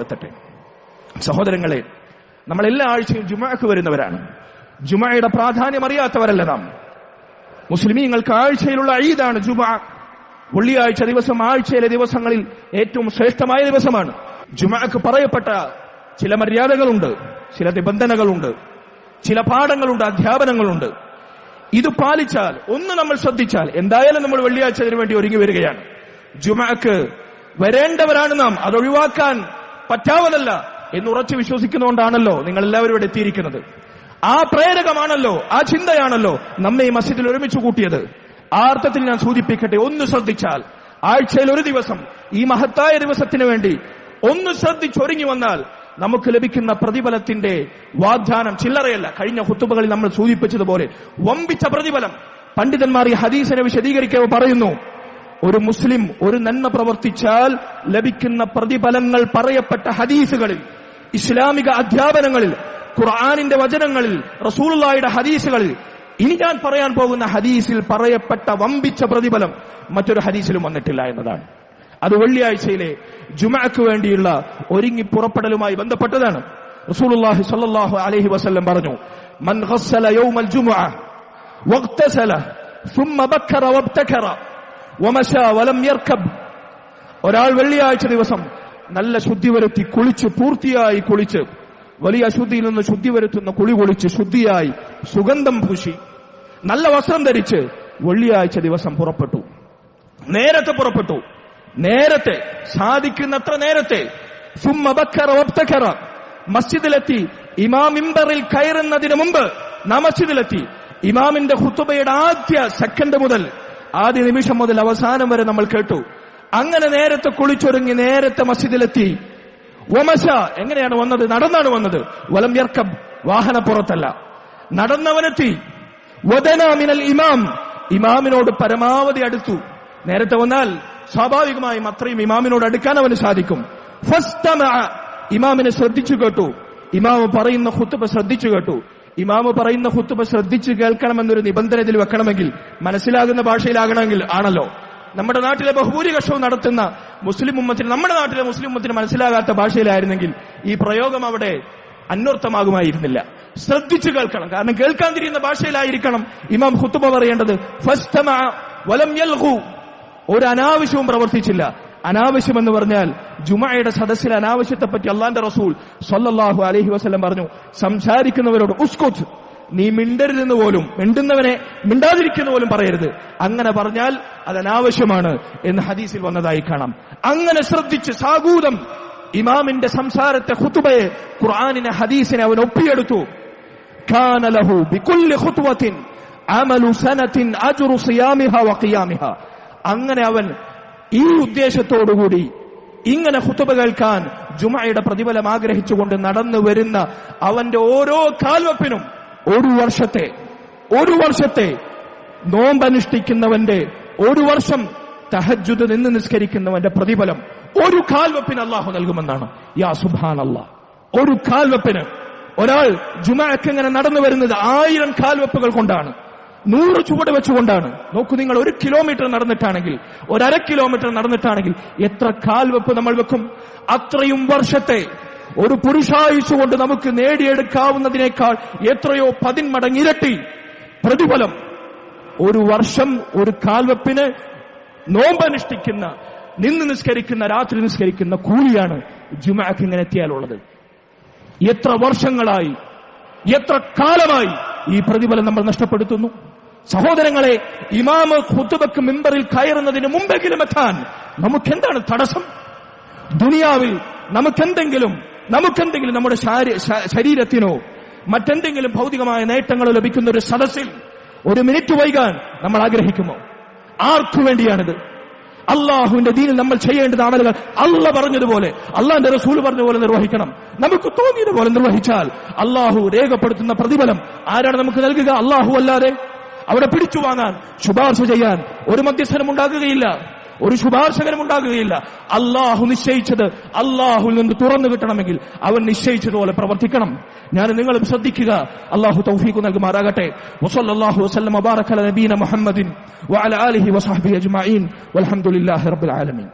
ഓർമ്മപ്പെടുത്തട്ടെ സഹോദരങ്ങളെ നമ്മൾ എല്ലാ ആഴ്ചയും ജുമാക്ക് വരുന്നവരാണ്. ജുമായുടെ പ്രാധാന്യം അറിയാത്തവരല്ല നാം. മുസ്ലിമീങ്ങൾക്ക് ആഴ്ചയിലുള്ള ഈദാണ് ജുമ. വെള്ളിയാഴ്ച ദിവസം ആഴ്ചയിലെ ദിവസങ്ങളിൽ ഏറ്റവും ശ്രേഷ്ഠമായ ദിവസമാണ്. ജുമക്ക് പറയപ്പെട്ട ചില മര്യാദകളുണ്ട് ചില നിബന്ധനകളുണ്ട് ചില പാഠങ്ങളുണ്ട് അധ്യാപനങ്ങളുണ്ട്. ഇത് പാലിച്ചാൽ ഒന്ന് നമ്മൾ ശ്രദ്ധിച്ചാൽ എന്തായാലും നമ്മൾ വെള്ളിയാഴ്ച അതിനു വേണ്ടി ഒരുങ്ങി വരികയാണ്. ജുമക്ക് വരേണ്ടവരാണ് നാം. അത് ഒഴിവാക്കാൻ പറ്റാവതല്ല എന്ന് ഉറച്ചു വിശ്വസിക്കുന്നതുകൊണ്ടാണല്ലോ നിങ്ങൾ എല്ലാവരും ഇവിടെ എത്തിയിരിക്കുന്നത്. ആ പ്രേരകമാണല്ലോ ആ ചിന്തയാണല്ലോ നമ്മെ ഈ മസ്ജിദിൽ ഒരുമിച്ച് കൂട്ടിയത്. ആ അർത്ഥത്തിൽ ഞാൻ സൂചിപ്പിക്കട്ടെ ഒന്ന് ശ്രദ്ധിച്ചാൽ ആഴ്ചയിൽ ഒരു ദിവസം ഈ മഹത്തായ ദിവസത്തിന് വേണ്ടി ഒന്ന് ശ്രദ്ധിച്ചൊരുങ്ങി വന്നാൽ നമുക്ക് ലഭിക്കുന്ന പ്രതിഫലത്തിന്റെ വാഗ്ദാനം ചില്ലറയല്ല. കഴിഞ്ഞ ഹുത്തുബകളിൽ നമ്മൾ സൂചിപ്പിച്ചതുപോലെ വമ്പിച്ച പ്രതിഫലം. പണ്ഡിതന്മാർ ഈ ഹദീസിനെ വിശദീകരിക്കുക പറയുന്നു ഒരു മുസ്ലിം ഒരു നന്മ പ്രവർത്തിച്ചാൽ ലഭിക്കുന്ന പ്രതിഫലങ്ങൾ പറയപ്പെട്ട ഹദീസുകളിൽ ഇസ്ലാമിക അധ്യാപനങ്ങളിൽ ഖുർആാനിന്റെ വചനങ്ങളിൽ റസൂലുള്ളാഹിയുടെ ഹദീസുകളിൽ ഇനി ഞാൻ പറയാൻ പോകുന്ന ഹദീസിൽ പറയപ്പെട്ട വമ്പിച്ച പ്രതിഫലം മറ്റൊരു ഹദീസിലും വന്നിട്ടില്ല എന്നതാണ് അത് വെള്ളിയാഴ്ചയിലെ ജുമഅക്ക് വേണ്ടിയുള്ള ഒരുങ്ങി പുറപ്പെടലുമായി ബന്ധപ്പെട്ടതാണ് റസൂലുള്ളാഹി സ്വല്ലല്ലാഹു അലൈഹി വസല്ലം പറഞ്ഞു മൻ ഗസ്സല യൗമൽ ജുമുഅ വഗ്തസല ثم بكر وابتكر ഒമശ വലം യർക്കബ്. ഒരാൾ വെള്ളിയാഴ്ച ദിവസം നല്ല ശുദ്ധി വരുത്തി കുളിച്ച് പൂർത്തിയായി കുളിച്ച് വലിയ അശുദ്ധിയിൽ നിന്ന് ശുദ്ധി വരുത്തുന്ന കുളി കുളിച്ച് ശുദ്ധിയായി സുഗന്ധം പൂശി നല്ല വസ്ത്രം ധരിച്ച് വെള്ളിയാഴ്ച ദിവസം പുറപ്പെട്ടു. നേരത്തെ പുറപ്പെട്ടു. നേരത്തെ സാധിക്കുന്നത്ര നേരത്തെ. സുമ്മബക്കറ മസ്ജിദിലെത്തി ഇമാം കയറുന്നതിന് മുമ്പ് നമസ്ജിദിലെത്തി. ഇമാമിന്റെ ഹുത്തുബയുടെ ആദ്യ സെക്കൻഡ് മുതൽ ആദ്യ നിമിഷം മുതൽ അവസാനം വരെ നമ്മൾ കേട്ടു. അങ്ങനെ നേരത്തെ കുളിച്ചൊരുങ്ങി നേരത്തെ മസ്ജിദിലെത്തി. ഒമശ എങ്ങനെയാണ് വന്നത്? നടന്നാണ് വന്നത്. വലം യർക്കബ് വാഹനപ്പുറത്തല്ല. നടന്നവനെത്തി. വദന മിനൽ ഇമാം. ഇമാമിനോട് പരമാവധി അടുത്തു. നേരത്തെ വന്നാൽ സ്വാഭാവികമായും അത്രയും ഇമാമിനോട് അടുക്കാൻ അവന് സാധിക്കും. ഫസ്തമഅ. ഇമാമിനെ ശ്രദ്ധിച്ചു കേട്ടു. ഇമാമ് പറയുന്ന ഹുത്തുബ ശ്രദ്ധിച്ചു കേട്ടു. ഇമാമ് പറയുന്ന ഹുത്തുബ ശ്രദ്ധിച്ചു കേൾക്കണമെന്നൊരു നിബന്ധന ഇതിൽ വെക്കണമെങ്കിൽ മനസ്സിലാകുന്ന ഭാഷയിലാകണമെങ്കിൽ ആണല്ലോ. നമ്മുടെ നാട്ടിലെ ബഹുഭൂരിപക്ഷവും നടത്തുന്ന മുസ്ലിം ഉമ്മത്തിന് നമ്മുടെ നാട്ടിലെ മുസ്ലിം ഉമ്മത്തിന് മനസ്സിലാകാത്ത ഭാഷയിലായിരുന്നെങ്കിൽ ഈ പ്രയോഗം അവിടെ അന്വർത്ഥമാകുമായിരുന്നില്ല. ശ്രദ്ധിച്ചു കേൾക്കണം. കാരണം കേൾക്കാൻ തിരിയുന്ന ഭാഷയിലായിരിക്കണം ഇമാം ഹുത്തുബ പറയേണ്ടത്. ഫസ്തമ വലം ഒരു അനാവശ്യവും പ്രവർത്തിച്ചില്ല. അനാവശ്യമെന്ന് പറഞ്ഞാൽ ജുമായയുടെ സദസ്സിൽ അനാവശ്യത്തെപ്പറ്റി അള്ളാന്റെ റസൂൽ സൊല്ലാഹു അലഹി വസ്ലം പറഞ്ഞു. സംസാരിക്കുന്നവരോട് ഉസ്കോച്ച് നീ മിണ്ടരുതെന്ന് പോലും മിണ്ടുന്നവനെ മിണ്ടാതിരിക്കുന്ന പോലും പറയരുത്. അങ്ങനെ പറഞ്ഞാൽ അത് അനാവശ്യമാണ് എന്ന് ഹദീസിൽ വന്നതായി കാണാം. അങ്ങനെ ശ്രദ്ധിച്ച് സാഗൂതം ഇമാമിന്റെ സംസാരത്തെ ഹുത്തുബയെ ഖുർആാനിനെ ഹദീസിനെ അവൻ ഒപ്പിയെടുത്തു. അങ്ങനെ അവൻ ഈ ഉദ്ദേശത്തോടുകൂടി ഇങ്ങനെ ഹുത്തുബ കേൾക്കാൻ ജുമയുടെ പ്രതിഫലം ആഗ്രഹിച്ചുകൊണ്ട് നടന്നു വരുന്ന അവന്റെ ഓരോ കാൽവപ്പിനും ഒരു വർഷത്തെ ഒരു വർഷത്തെ നോമ്പനുഷ്ഠിക്കുന്നവന്റെ ഒരു വർഷം തഹജുദ് നിന്ന് നിസ്കരിക്കുന്നവന്റെ പ്രതിഫലം ഒരു കാൽവപ്പിന് അള്ളാഹു നൽകുമെന്നാണ്. യാ സുബാൻ അള്ളാ ഒരു കാൽവപ്പിന് ഒരാൾ ജുമഅക്ക് ഇങ്ങനെ നടന്നു വരുന്നത് ആയിരം കാൽവെപ്പുകൾ കൊണ്ടാണ്. നൂറ് ചുവട് വെച്ചുകൊണ്ടാണ്. നോക്കൂ നിങ്ങൾ ഒരു കിലോമീറ്റർ നടന്നിട്ടാണെങ്കിൽ ഒരര കിലോമീറ്റർ നടന്നിട്ടാണെങ്കിൽ എത്ര കാൽവെപ്പ് നമ്മൾ വെക്കും? അത്രയും വർഷത്തെ ഒരു പുരുഷായുസ് കൊണ്ട് നമുക്ക് നേടിയെടുക്കാവുന്നതിനേക്കാൾ എത്രയോ പതിന്മടങ്ങ് ഇരട്ടി പ്രതിഫലം. ഒരു വർഷം ഒരു കാൽവെപ്പിന് നോമ്പനുഷ്ഠിക്കുന്ന നിന്ന് നിസ്കരിക്കുന്ന രാത്രി നിസ്കരിക്കുന്ന കൂലിയാണ് ജുമാക്ക് ഇങ്ങനെ എത്തിയാലുള്ളത്. എത്ര വർഷങ്ങളായി എത്ര കാലമായി ഈ പ്രതിഫലം നമ്മൾ നഷ്ടപ്പെടുത്തുന്നു? സഹോദരങ്ങളെ ഇമാമ് ഖുത്തുബക്ക് മെമ്പറിൽ കയറുന്നതിന് മുമ്പെങ്കിലും എത്താൻ നമുക്കെന്താണ് തടസ്സം? ദുനിയാവിൽ നമുക്കെന്തെങ്കിലും നമുക്കെന്തെങ്കിലും നമ്മുടെ ശരീരത്തിനോ മറ്റെന്തെങ്കിലും ഭൗതികമായ നേട്ടങ്ങളോ ലഭിക്കുന്ന ഒരു സദസ്സിൽ ഒരു മിനിറ്റ് വൈകാൻ നമ്മൾ ആഗ്രഹിക്കുമോ? ആർക്കു വേണ്ടിയാണിത്? അള്ളാഹുവിന്റെ ദീനിൽ നമ്മൾ ചെയ്യേണ്ടത് അമലുകൾ. അല്ല പറഞ്ഞതുപോലെ അള്ളാന്റെ റസൂൽ പറഞ്ഞതുപോലെ പോലെ നിർവഹിക്കണം. നമുക്ക് തോന്നിയതുപോലെ നിർവഹിച്ചാൽ അള്ളാഹു രേഖപ്പെടുത്തുന്ന പ്രതിഫലം ആരാണ് നമുക്ക് നൽകുക? അള്ളാഹു അല്ലാതെ അവിടെ പിടിച്ചു വാങ്ങാൻ ശുപാർശ ചെയ്യാൻ ഒരു മധ്യസ്ഥനും ഉണ്ടാകുകയില്ല ഒരു ശുപാർശകനും ഉണ്ടാകുകയില്ല. അള്ളാഹു നിശ്ചയിച്ചത് അള്ളാഹു നിന്ന് തുറന്നു കിട്ടണമെങ്കിൽ അവൻ നിശ്ചയിച്ചതുപോലെ പ്രവർത്തിക്കണം. ഞാൻ നിങ്ങളും ശ്രദ്ധിക്കുക. അള്ളാഹു തൗഫീഖ് നൽകുമാറാകട്ടെ. വസല്ലാഹു വസ്ലം അബാറഖല നബീന മുഹമ്മദിൻ വഅല ആലിഹി വസഹ്ബിഹി അജ്മഈൻ. വൽഹംദുലില്ലാഹി റബ്ബിൽ ആലമീൻ.